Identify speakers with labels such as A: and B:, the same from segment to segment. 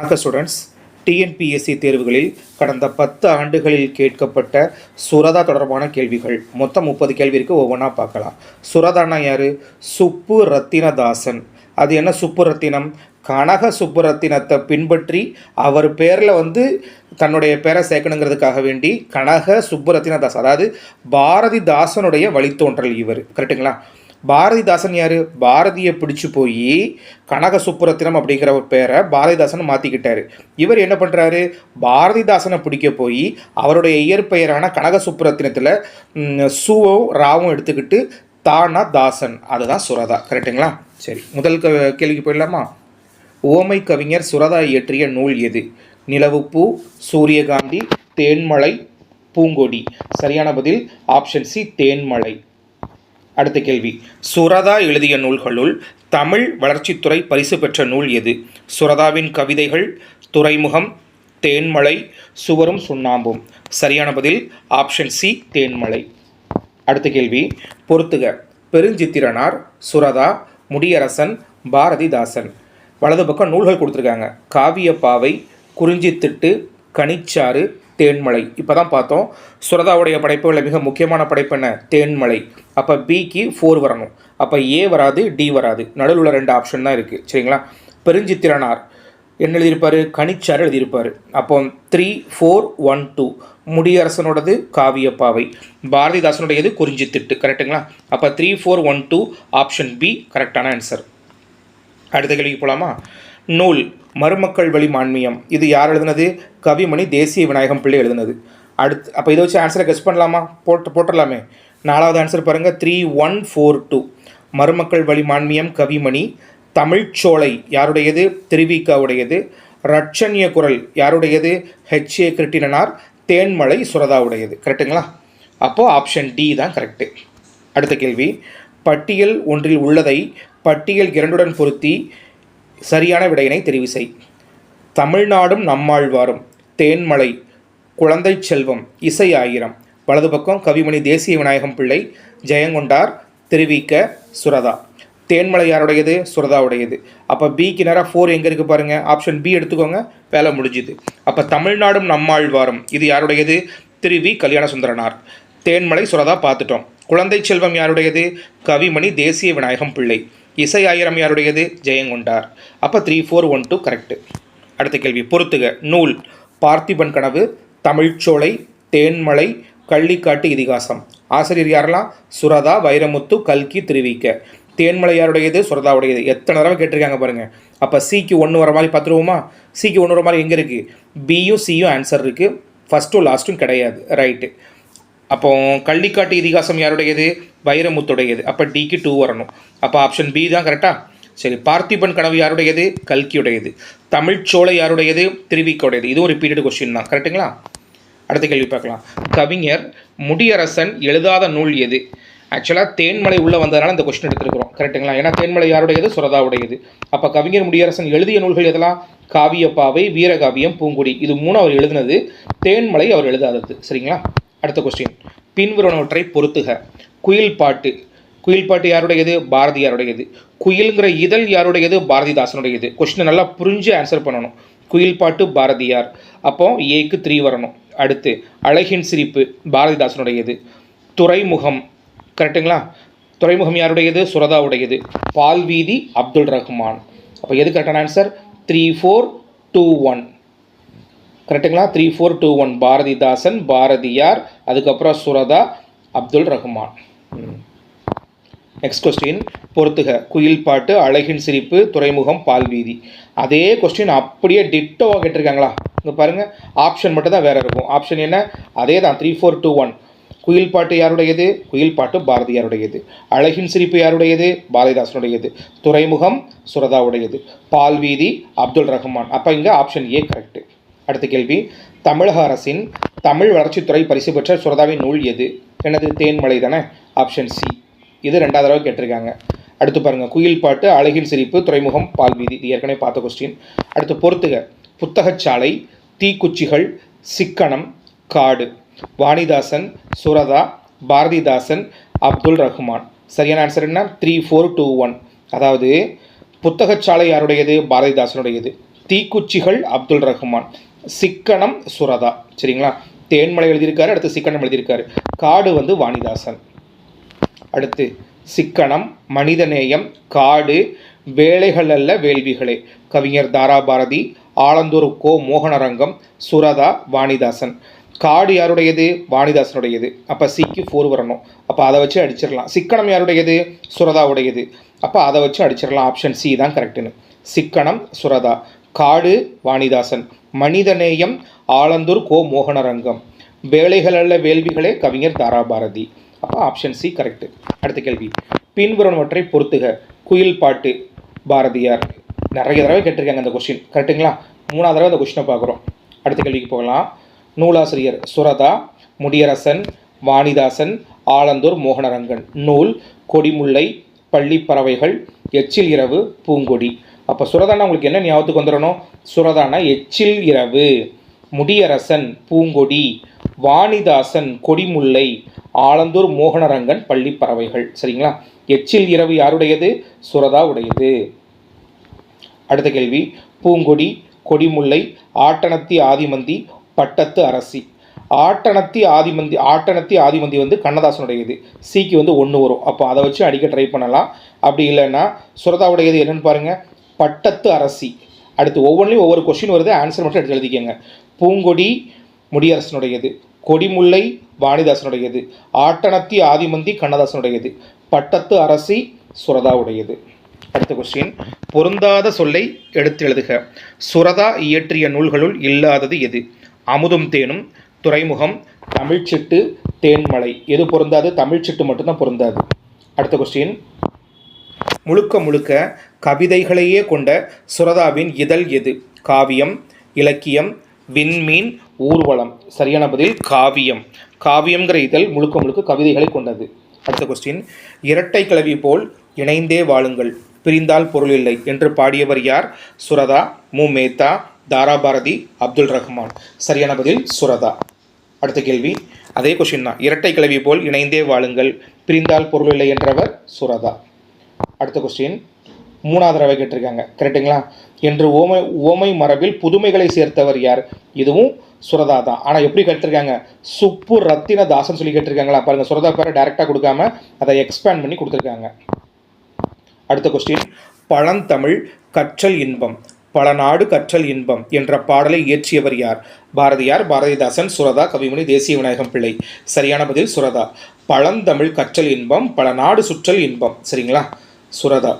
A: வணக்க students TNPSC தேர்வுகளில் கடந்த பத்து ஆண்டுகளில் கேட்கப்பட்ட சுரதா தொடர்பான கேள்விகள். மொத்தம் முப்பது கேள்வி இருக்குது ஒவ்வொன்றா பார்க்கலாம். சுரதானா யார்? சுப்பு ரத்தினதாசன் அது என்ன சுப்புரத்தினம்? கனக சுப்புரத்தினத்தை பின்பற்றி அவர் பேரில் வந்து தன்னுடைய பேரை சேர்க்கணுங்கிறதுக்காக வேண்டி கனக சுப்புரத்தினதாஸ் அதாவது பாரதிதாசனுடைய வழித்தோன்றல் இவர். கரெக்டுங்களா பாரதிதாசன் யார்? பாரதியை பிடிச்சி போய் கனக சுப்புரத்தினம் அப்படிங்கிற ஒரு பேரை பாரதிதாசன் மாற்றிக்கிட்டார் இவர் என்ன பண்ணுறாரு பாரதிதாசனை பிடிக்க போய் அவருடைய இயற்பெயரான கனக சுப்புரத்தினத்தில் சுவும் ராவும் எடுத்துக்கிட்டு தானா தாசன் அதுதான் சுரதா. கரெக்டுங்களா சரி முதல் க கேள்விக்கு போயிடலாமா? ஓமை கவிஞர் சுரதா இயற்றிய நூல் எது? நிலவுப்பூ சூரியகாந்தி தேன்மலை பூங்கொடி. சரியான பதில் ஆப்ஷன் சி தேன்மலை. அடுத்த கேள்வி. சுரதா எழுதிய நூல்களுள் தமிழ் வளர்ச்சித்துறை பரிசு பெற்ற நூல் எது? சுரதாவின் கவிதைகள் துறைமுகம் தேன்மலை சுவரும் சுண்ணாம்பும். சரியான பதில் ஆப்ஷன் சி தேன்மலை. அடுத்த கேள்வி பொறுத்துக. பெருஞ்சித்திரனார் சுரதா முடியரசன் பாரதிதாசன். வலது பக்கம் நூல்கள் கொடுத்துருக்காங்க. காவியப்பாவை குறிஞ்சித்திட்டு கனிச்சாறு தேன்மலை. இப்போ தான் பார்த்தோம். சுரதாவுடைய படைப்புகளில் மிக முக்கியமான படைப்பு என்ன? தேன்மலை. அப்போ பிக்கு ஃபோர் வரணும். அப்போ ஏ வராது டி வராது. நடுவில் உள்ள ரெண்டு ஆப்ஷன் தான் இருக்குது சரிங்களா? பெருஞ்சித்திரனார். என்ன எழுதியிருப்பார்? கனிச்சாறு எழுதியிருப்பார். அப்போ த்ரீ ஃபோர் ஒன் டூ முடியரசனோடது காவியப்பாவை. பாரதிதாசனுடையது குறிஞ்சித்திட்டு. கரெக்டுங்களா அப்போ three four one two option B கரெக்டான ஆன்சர் அடுத்த கேள்விக்கு போகலாமா நூல் மருமக்கள் வழி மான்மியம். இது யார் எழுதுனது? கவிமணி தேசிய விநாயகம் பிள்ளை எழுதுனது. அடுத்து அப்போ இதை வச்சு ஆன்சரை கெஸ் பண்ணலாமா? போட்டு போட்டுடலாமே. நாலாவது ஆன்சர் பாருங்கள் த்ரீ ஒன் ஃபோர் டூ மருமக்கள் வழி மான்மியம் கவிமணி. தமிழ்ச்சோலை யாருடையது? திருவிக்காவுடையது ரட்சண்ய குரல் யாருடையது? ஹெச்ஏ கிருட்டினனார் தேன்மலை சுரதாவுடையது. கரெக்டுங்களா அப்போது ஆப்ஷன் டி தான் கரெக்டு அடுத்த கேள்வி. பட்டியல் ஒன்றில் உள்ளதை பட்டியல் இரண்டுடன் பொருத்தி சரியான விடையினை தெரிவு செய். தமிழ்நாடும் நம்மாழ்வாரும். தேன்மலை குழந்தை செல்வம் இசை ஆயிரம். வலது பக்கம் கவிமணி தேசிய விநாயகம் பிள்ளை ஜெயங்கொண்டார் திருவிக்க சுரதா. தேன்மலை யாருடையது சுரதாவுடையது. அப்போ பிக்கு நேராக ஃபோர் எங்கே இருக்குது பாருங்கள் ஆப்ஷன் பி எடுத்துக்கோங்க. வேலை முடிஞ்சுது. அப்போ தமிழ்நாடும் நம்மாழ்வாரும். இது யாருடையது? திருவி கல்யாண சுந்தரனார் தேன்மலை சுரதா பார்த்துட்டோம். குழந்தை செல்வம் யாருடையது? கவிமணி தேசிய விநாயகம் பிள்ளை. இசை ஆயிரம் யாருடையது ஜெயங்கொண்டார் அப்போ three four one two correct அடுத்த கேள்வி. பொறுத்துக. நூல். பார்த்திபன் கனவு தமிழ்ச்சோலை தேன்மலை கள்ளிக்காட்டு இதிகாசம். ஆசிரியர் யாரெல்லாம் சுரதா வைரமுத்து கல்கி திருவிக்க தேன்மலை யாருடையது சுரதாவுடையது. எத்தனை தடவை கேட்டிருக்காங்க பாருங்கள் அப்போ சிக்கு ஒன்று வர மாதிரி பார்த்துருவோமா? சிக்கு ஒன்று வர மாதிரி எங்கே இருக்குது பியும் சியும் ஆன்சர் இருக்குது ஃபஸ்ட்டும் லாஸ்ட்டும் கிடையாது. ரைட்டு அப்போ கள்ளிக்காட்டு இதிகாசம் யாருடையது? வைரமுத்துடையது. அப்போ டிக்கு டூ வரணும். அப்போ ஆப்ஷன் பி தான் கரெக்டாக சரி பார்த்திபன் கனவு யாருடையது? கல்கியுடையது. தமிழ்ச்சோலை யாருடையது? திருவிக்கோடையது. இதுவும் ரிப்பீட்டட் கொஸ்டின் தான் கரெக்டுங்களா அடுத்த கேள்வி பார்க்கலாம். கவிஞர் முடியரசன் எழுதாத நூல் எது? ஆக்சுவலாக தேன்மலை உள்ளே வந்ததுனால இந்த கொஸ்டின் எடுத்துருக்கிறோம் கரெக்டுங்களா ஏன்னா தேன்மலை யாருடையது? சுரதாவுடையது. அப்போ கவிஞர் முடியரசன் எழுதிய நூல்கள் எதெல்லாம்? காவியப்பாவை வீரகாவியம் பூங்குடி. இது மூணு அவர் எழுதினது. தேன்மலை அவர் எழுதாதது. சரிங்களா? அடுத்த கொஸ்டின் பின்வருவனவற்றை பொறுத்துக. குயில் பாட்டு. குயில் பாட்டு யாருடையது? பாரதியாருடையது. குயில்ங்கிற இதழ் யாருடையது? பாரதிதாசனுடையது. கொஸ்டினை நல்லா புரிஞ்சு ஆன்சர் பண்ணணும். குயில் பாட்டு பாரதியார். அப்போ ஏக்கு த்ரீ வரணும். அடுத்து அழகின் சிரிப்பு பாரதிதாசனுடையது. துறைமுகம். கரெக்டுங்களா துறைமுகம் யாருடையது? சுரதாவுடையது. பால்வீதி அப்துல் ரஹ்மான். அப்போ எது கரெக்டான answer three four two one கரெக்டுங்களா? Three four two one Bharathidasan Bharathiyar அதுக்கப்புறம் சுரதா அப்துல் ரஹ்மான். நெக்ஸ்ட் கொஸ்டின் பொறுத்துக. குயில் பாட்டு அழகின் சிரிப்பு துறைமுகம் பால்வீதி அதே கொஸ்டின் அப்படியே டிட்டோவாக கேட்டிருக்காங்களா? இங்கே பாருங்கள் ஆப்ஷன் மட்டும் தான் வேறு இருக்கும். ஆப்ஷன் என்ன? அதே தான் த்ரீ ஃபோர் டூ ஒன் குயில் பாட்டு யாருடையது? குயில் பாட்டு பாரதியாருடையது. அழகின் சிரிப்பு யாருடையது? பாரதிதாசனுடையது. துறைமுகம் சுரதாவுடையது. பால்வீதி அப்துல் ரஹ்மான். அப்போ இங்கே ஆப்ஷன் ஏ கரெக்டு அடுத்த கேள்வி. தமிழக அரசின் தமிழ் வளர்ச்சித்துறை பரிசு பெற்ற சுரதாவின் நூல் எது? எனது தேன்மலை தானே? ஆப்ஷன் சி இது ரெண்டாவது தடவை கேட்டிருக்காங்க. அடுத்து பாருங்கள் குயில் பாட்டு அழகின் சிரிப்பு துறைமுகம் பால்வீதி இது ஏற்கனவே பார்த்த கொஸ்டின் அடுத்து பொறுத்துக. புத்தகச்சாலை தீக்குச்சிகள் சிக்கனம் காடு. வாணிதாசன் சுரதா பாரதிதாசன் அப்துல் ரஹ்மான். சரியான ஆன்சர் என்ன? த்ரீ ஃபோர் டூ ஒன் அதாவது புத்தகச்சாலை யாருடையது? பாரதிதாசனுடையது. தீக்குச்சிகள் அப்துல் ரஹ்மான். சிக்கனம் சுரதா. சரிங்களா? தேன்மலை எழுதியிருக்காரு அடுத்து சிக்கனம் எழுதியிருக்காரு. காடு வந்து வாணிதாசன். அடுத்து சிக்கனம் மனிதநேயம் காடு வேலைகள் அல்ல வேள்விகளே. கவிஞர் தாராபாரதி ஆலந்தூர் கோ மோகனரங்கம் சுரதா வாணிதாசன். காடு யாருடையது? வாணிதாசனுடையது. அப்போ சிக்கு ஃபோர் வரணும். அப்போ அதை வச்சு அடிச்சிடலாம். சிக்கனம் யாருடையது? சுரதாவுடையது. அப்போ அதை வச்சு அடிச்சிடலாம். ஆப்ஷன் சி தான் கரெக்டுன்னு சிக்கனம் சுரதா. காடு வாணிதாசன். மனிதநேயம் ஆலந்தூர் கோ மோகனரங்கம். வேலைகள் அல்ல வேள்விகளே கவிஞர் தாராபாரதி. அப்போ ஆப்ஷன் சி கரெக்டு அடுத்த கேள்வி. பின்வருவனவற்றை பொறுத்துக. குயில் பாட்டு பாரதியார். நிறைய தடவை கேட்டிருக்காங்க அந்த கொஸ்டின் கரெக்டுங்களா மூணாவது தடவை அந்த கொஷினை பார்க்குறோம். அடுத்த கேள்விக்கு போகலாம். நூலாசிரியர் சுரதா முடியரசன் வாணிதாசன் ஆலந்தூர் மோகனரங்கன். நூல் கொடிமுல்லை பள்ளி பறவைகள் எச்சில் இரவு பூங்கொடி. அப்போ சுரதானா உங்களுக்கு என்ன ஞாபகத்துக்கு வந்துடணும்? சுரதானா எச்சில் இரவு முடியரசன் பூங்கொடி வாணிதாசன் கொடிமுல்லை ஆலந்தூர் மோகனரங்கன் பள்ளி பறவைகள். சரிங்களா? எச்சில் இரவு யாருடையது? சுரதா உடையது அடுத்த கேள்வி. பூங்கொடி கொடிமுல்லை ஆட்டனத்தி ஆதிமந்தி பட்டத்து அரசி. ஆட்டனத்தி ஆதிமந்தி ஆட்டனத்தி ஆதிமந்தி வந்து கண்ணதாசனுடையது. சிக்கு வந்து ஒன்று வரும். அப்போ அதை வச்சு அடிக்க ட்ரை பண்ணலாம். அப்படி இல்லைன்னா சுரதாவுடையது என்னன்னு பாருங்கள் பட்டத்து அரசி. அடுத்து ஒவ்வொன்றிலையும் ஒவ்வொரு கொஷின் வருது ஆன்சர் மட்டும் எடுத்து எழுதிக்கோங்க. பூங்கொடி முடியரசனுடையது கொடிமுல்லை வாணிதாசனுடையது ஆட்டனத்தி ஆதிமந்தி கண்ணதாசனுடையது பட்டத்து அரசி சுரதாவுடையது. அடுத்த கொஸ்டின் பொருந்தாத சொல்லை எடுத்து எழுதுக. சுரதா இயற்றிய நூல்களுள் இல்லாதது எது? அமுதும் தேனும் துறைமுகம் தமிழ்ச்சிட்டு தேன்மலை. எது பொருந்தாது? தமிழ்ச்சிட்டு மட்டும்தான் பொருந்தாது. அடுத்த கொஸ்டின் முழுக்க முழுக்க கவிதைகளையே கொண்ட சுரதாவின் இதழ் எது? காவியம் இலக்கியம் விண்மீன் ஊர்வலம். சரியான பதில் காவியம். காவியம்ங்கிற இதழ் முழுக்க முழுக்க கவிதைகளை கொண்டது. அடுத்த கொஸ்டின் இரட்டை கிளவி போல் இணைந்தே வாழுங்கள். பிரிந்தால் பொருள் இல்லை என்று பாடியவர் யார்? சுரதா மு. மேத்தா தாராபாரதி அப்துல் ரஹ்மான். சரியான பதில் சுரதா. அடுத்த கேள்வி. அதே கொஷின் தான். இரட்டை கிளவி போல் இணைந்தே வாழுங்கள். பிரிந்தால் பொருள் இல்லை என்றவர் சுரதா. அடுத்த கொஸ்டின் மூணாவது தடவை கேட்டிருக்காங்க. கரெக்டுங்களா என்று ஓமை ஓமை மரபில் புதுமைகளை சேர்த்தவர் யார்? இதுவும் சுரதா தான் ஆனால் எப்படி கேட்டிருக்காங்க? சுப்பு ரத்தின தாசன் சொல்லி கேட்டிருக்காங்களா? பாருங்க சுரதா பேரை டைரெக்டாக கொடுக்காம அதை எக்ஸ்பேண்ட் பண்ணி கொடுத்துருக்காங்க. அடுத்த கொஸ்டின் பழந்தமிழ் கற்றல் இன்பம் பல நாடு கற்றல் இன்பம் என்ற பாடலை இயற்றியவர் யார்? பாரதியார் பாரதிதாசன் சுரதா கவிமணி தேசிய விநாயகம் பிள்ளை. சரியான பதில் சுரதா. பழந்தமிழ் கற்றல் இன்பம் பல நாடு சுற்றல் இன்பம். சரிங்களா? சுரதா.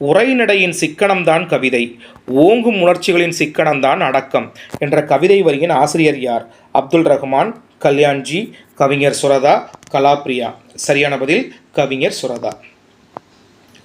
A: உரைநடையின் சிக்கனம்தான் கவிதை. ஓங்கும் உணர்ச்சிகளின் சிக்கனம்தான் அடக்கம் என்ற கவிதை வரியின் ஆசிரியர் யார்? அப்துல் ரஹ்மான் கல்யாண்ஜி கவிஞர் சுரதா கலாப்ரியா. சரியான பதில் கவிஞர் சுரதா.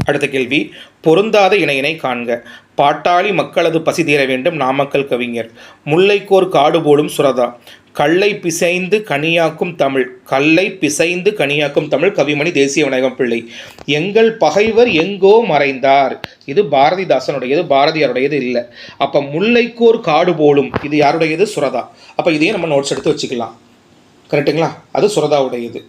A: அடுத்த கேள்வி பொருந்தாத இணையினை காண்க. பாட்டாளி மக்களது பசி தீர வேண்டும் நாமக்கல் கவிஞர். முல்லைக்கோர் காடு போடும் சுரதா. கல்லை பிசைந்து கனியாக்கும் தமிழ். கல்லை பிசைந்து கனியாக்கும் தமிழ் கவிமணி தேசிய விநாயகம் பிள்ளை. எங்கள் பகைவர் எங்கோ மறைந்தார். இது பாரதிதாசனுடையது பாரதியாருடையது இல்லை. அப்போ முல்லைக்கோர் காடு போலும் இது யாருடையது? சுரதா. அப்போ இதையும் நம்ம நோட்ஸ் எடுத்து வச்சுக்கலாம். கரெக்டுங்களா அது சுரதாவுடையது.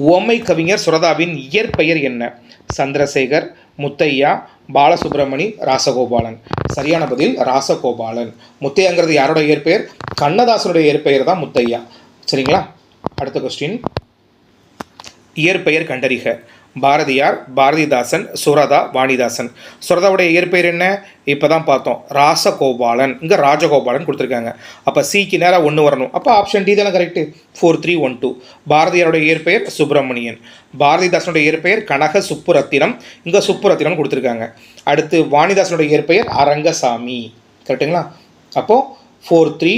A: உவமை கவிஞர் சுரதாவின் இயற்பெயர் என்ன? சந்திரசேகர் முத்தையா பாலசுப்ரமணி ராசகோபாலன். சரியான பதில் ராசகோபாலன். முத்தையாங்கிறது யாரோட இயற்பெயர்? கண்ணதாசனுடைய இயற்பெயர் தான் முத்தையா. சரிங்களா? அடுத்த கொஸ்டின் இயற்பெயர் கண்டறிக. பாரதியார் பாரதிதாசன் சுரதா வாணிதாசன். சுரதாவுடைய இயற்பெயர் என்ன? இப்போ தான் பார்த்தோம். ராசகோபாலன். இங்கே ராஜகோபாலன் கொடுத்துருக்காங்க. அப்போ சிக்கு நேராக ஒன்று வரணும். அப்போ ஆப்ஷன் டி தானே correct four three one two பாரதியாருடைய இயற்பெயர் சுப்பிரமணியன். பாரதிதாசனுடைய இயற்பெயர் கனக சுப்புரத்தினம். இங்கே சுப்புரத்தினம் கொடுத்துருக்காங்க. அடுத்து வாணிதாசனுடைய இயற்பெயர் அரங்கசாமி. கரெக்டுங்களா அப்போது four three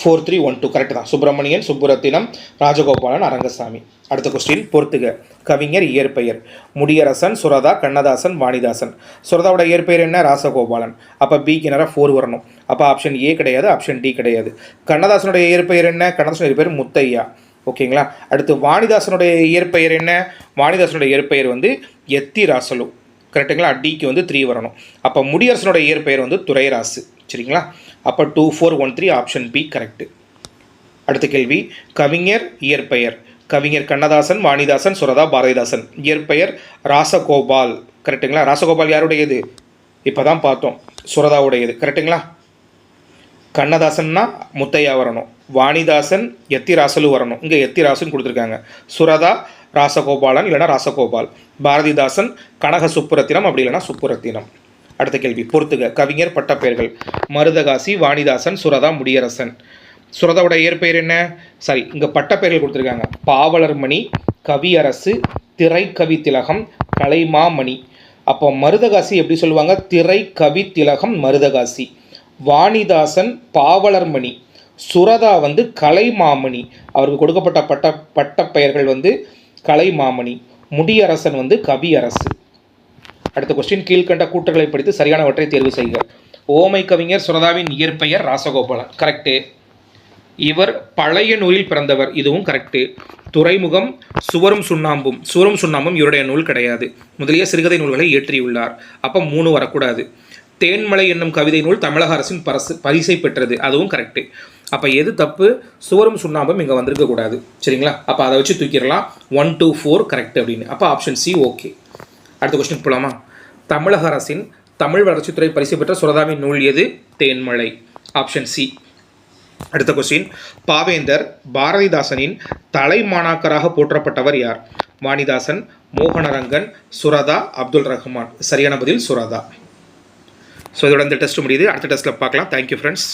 A: four three one two correct தான். சுப்பிரமணியன் சுப்புரத்தினம் ராஜகோபாலன் அரங்கசாமி. அடுத்த கொஸ்டின் பொறுத்துக. கவிஞர் இயற்பெயர். முடியரசன் சுரதா கண்ணதாசன் வாணிதாசன். சுரதாவோட இயற்பெயர் என்ன? ராசகோபாலன். அப்போ பிக்கு நேரம் ஃபோர் வரணும். அப்போ ஆப்ஷன் ஏ கிடையாது ஆப்ஷன் டி கிடையாது. கண்ணதாசனுடைய இயற்பெயர் என்ன? கண்ணதாசனுடைய பேர் முத்தையா. ஓகேங்களா அடுத்து வாணிதாசனுடைய இயற்பெயர் என்ன? வாணிதாசனுடைய இயற்பெயர் வந்து எத்தி ராசலு கரெக்டுங்களா டிக்கு வந்து த்ரீ வரணும். அப்போ முடியரசனுடைய இயற்பெயர் வந்து துறைராசு சரிங்களா? அப்போ two four one three option B correct அடுத்த கேள்வி. கவிஞர் இயற்பெயர். கவிஞர் கண்ணதாசன் வாணிதாசன் சுரதா பாரதிதாசன். இயற்பெயர் ராசகோபால். கரெக்டுங்களா ராசகோபால் யாருடையது? இப்போ தான் பார்த்தோம். சுரதாவுடையது. கரெக்டுங்களா கண்ணதாசன்னா முத்தையா வரணும். வாணிதாசன் எத்திராசலு வரணும். இங்கே எத்திராசன் கொடுத்துருக்காங்க. சுரதா ராசகோபாலன் இல்லைனா ராசகோபால். பாரதிதாசன் கனக சுப்புரத்தினம் அப்படி இல்லைனா சுப்புரத்தினம். அடுத்த கேள்வி பொறுத்துக. கவிஞர் பட்டப்பெயர்கள் மருதகாசி வாணிதாசன் சுரதா முடியரசன். சுரதாவோட இயற்பெயர் என்ன? சாரி இங்கே பட்டப்பெயர்கள் கொடுத்துருக்காங்க. பாவலர்மணி கவியரசு திரைக்கவி திலகம் கலைமாமணி. அப்போ மருதகாசி எப்படி சொல்லுவாங்க? திரைக்கவி திலகம் மருதகாசி. வாணிதாசன் பாவலர்மணி. சுரதா வந்து கலைமாமணி. அவருக்கு கொடுக்கப்பட்ட பட்ட பட்டப்பெயர்கள் வந்து கலைமாமணி. முடியரசன் வந்து கவியரசு. அடுத்த கொஸ்டின் கீழ்கண்ட கூற்றுகளை படித்து சரியானவற்றை தேர்வு செய்க. ஓமை கவிஞர் சுரதாவின் இயற்பெயர் ராசகோபாலன். கரெக்டு இவர் பழைய நூலில் பிறந்தவர். இதுவும் கரெக்டு துறைமுகம் சுவரும் சுண்ணாம்பும். சுவரும் சுண்ணாம்பும் இவருடைய நூல் கிடையாது. முதலிய சிறுகதை நூல்களை இயற்றியுள்ளார். அப்போ மூணு வரக்கூடாது. தேன்மலை என்னும் கவிதை நூல் தமிழக அரசின் பரசு பரிசை பெற்றது. அதுவும் கரெக்டு அப்போ எது தப்பு? சுவரும் சுண்ணாம்பும் இங்கே வந்திருக்க கூடாது சரிங்களா? அப்போ அதை வச்சு தூக்கிடலாம். ஒன் டூ ஃபோர் கரெக்ட் அப்படின்னு. அப்போ ஆப்ஷன் சி ஓகே அடுத்த கொஸ்டின் போகலாமா தமிழக அரசின் தமிழ் வளர்ச்சித்துறை பரிசு பெற்ற சுரதாவின் நூல் எது? தேன்மலை. ஆப்ஷன் சி அடுத்த கொஸ்டின் பாவேந்தர் பாரதிதாசனின் தலைமாணாக்கராக போற்றப்பட்டவர் யார்? வாணிதாசன் மோகனரங்கன் சுரதா அப்துல் ரஹ்மான். சரியான பதில் சுரதா. ஸோ இதோட இந்த டெஸ்ட் முடியுது. அடுத்த டெஸ்ட்டில் பார்க்கலாம். Thank you friends